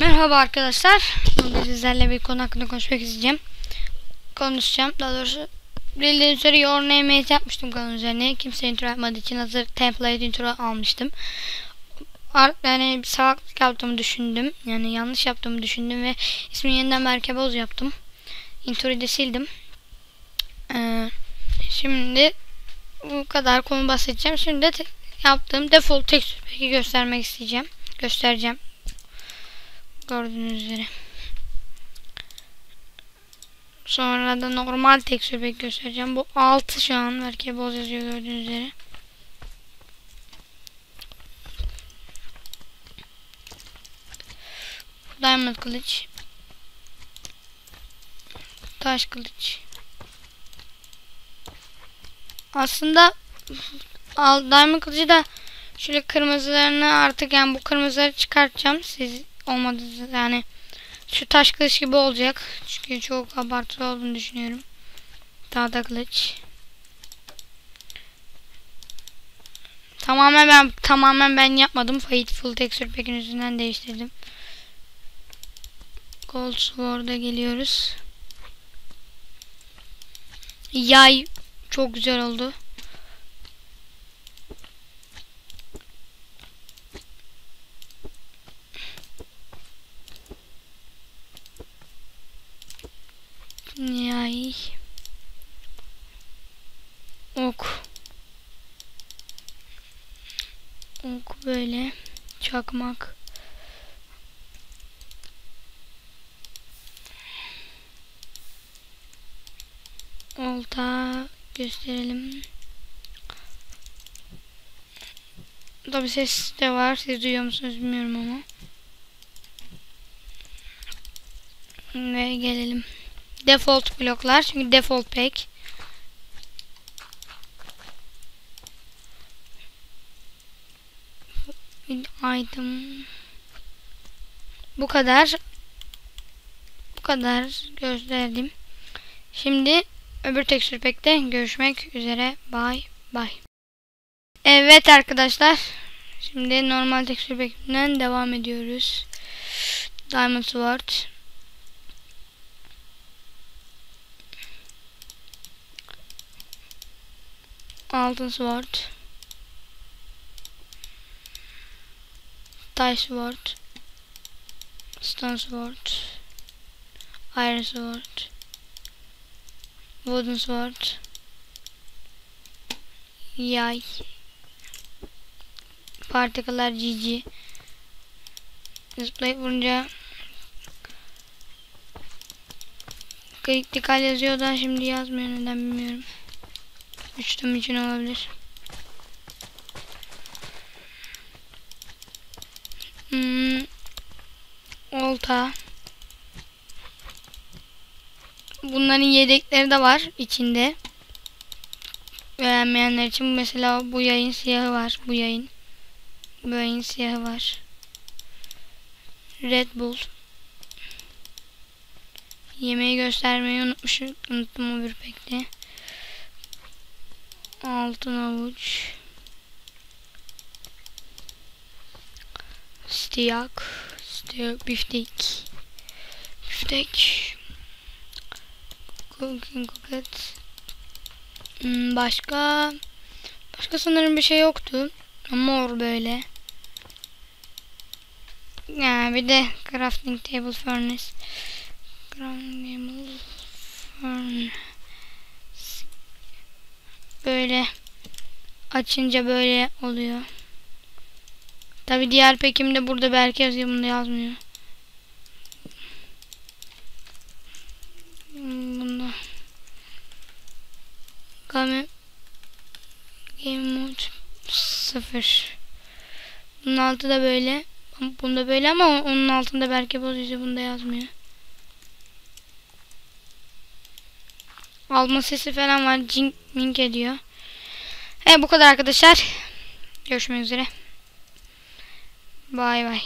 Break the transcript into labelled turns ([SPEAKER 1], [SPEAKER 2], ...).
[SPEAKER 1] Merhaba arkadaşlar. Bugün sizlerle bir konu hakkında konuşmak isteyeceğim. Konuşacağım. Daha doğrusu bildiğiniz üzere Your Name yapmıştım kanal üzerine. Kimse intro yapmadığı için hazır template intro almıştım. Yani bir salaklık yaptığımı düşündüm. Yani yanlış yaptığımı düşündüm ve ismini yeniden Merke Boz yaptım. Introyu da sildim. Ee, şimdi bu kadar konu bahsedeceğim. Şimdi de yaptığım default texture peki göstermek isteyeceğim. Göstereceğim. Gördüğünüz üzere. Sonra da normal texture pack göstereceğim. Bu 6 şu an belki boz yazıyor gördüğünüz üzere. Diamond kılıç. Taş kılıç. Aslında al diamond kılıcı da şöyle kırmızılarını artık yani bu kırmızıları çıkartacağım. Siz olmadı yani şu taş kılıç gibi olacak. Çünkü çok abartılı olduğunu düşünüyorum. Tahta kılıç. Tamamen ben tamamen ben yapmadım. Fateful texture pack'in yüzünden değiştirdim. Gold Sword'a geliyoruz. Yay çok güzel oldu. Yay. Ok. Ok böyle. Çakmak. Olta gösterelim. Tabi ses de var. Siz duyuyor musunuz bilmiyorum ama. Ve gelelim. Default bloklar. Çünkü default pack. Item. Bu kadar. Bu kadar gösterdim. Şimdi öbür texture pack'te görüşmek üzere. Bye bye. Evet arkadaşlar. Şimdi normal texture pack'ten devam ediyoruz. Diamond Sword. Altın Sword. Taş Sword. Stone Sword. Iron Sword. Wooden Sword. Yay. Partiküler GG. Zıplayıp vurunca kritikal yazıyor da şimdi yazmıyor neden bilmiyorum. Uçtum için olabilir. Hmm, olta. Bunların yedekleri de var içinde. Beğenmeyenler için mesela bu yayın siyahı var. Bu yayın. Bu yayın siyahı var. Red Bull. Yemeği göstermeyi unutmuşum. Unuttum o bir pekte. Altın avuç. Stiyak. Stiyak biftek. Biftek. Cooking cookies. Hmm, başka başka sanırım bir şey yoktu. Mor böyle. Ya bir de crafting table furnace. Crafting table furnace. Böyle açınca böyle oluyor. Tabi diğer pekimde burada belki yazıyor bunda yazmıyor. Bunda Game Game Mode 0 Bunun altı da böyle Bunda böyle ama onun altında belki bozuyor bunda yazmıyor. Alma sesi falan var. Cink mink ediyor. Evet bu kadar arkadaşlar. Görüşmek üzere. Bay bay.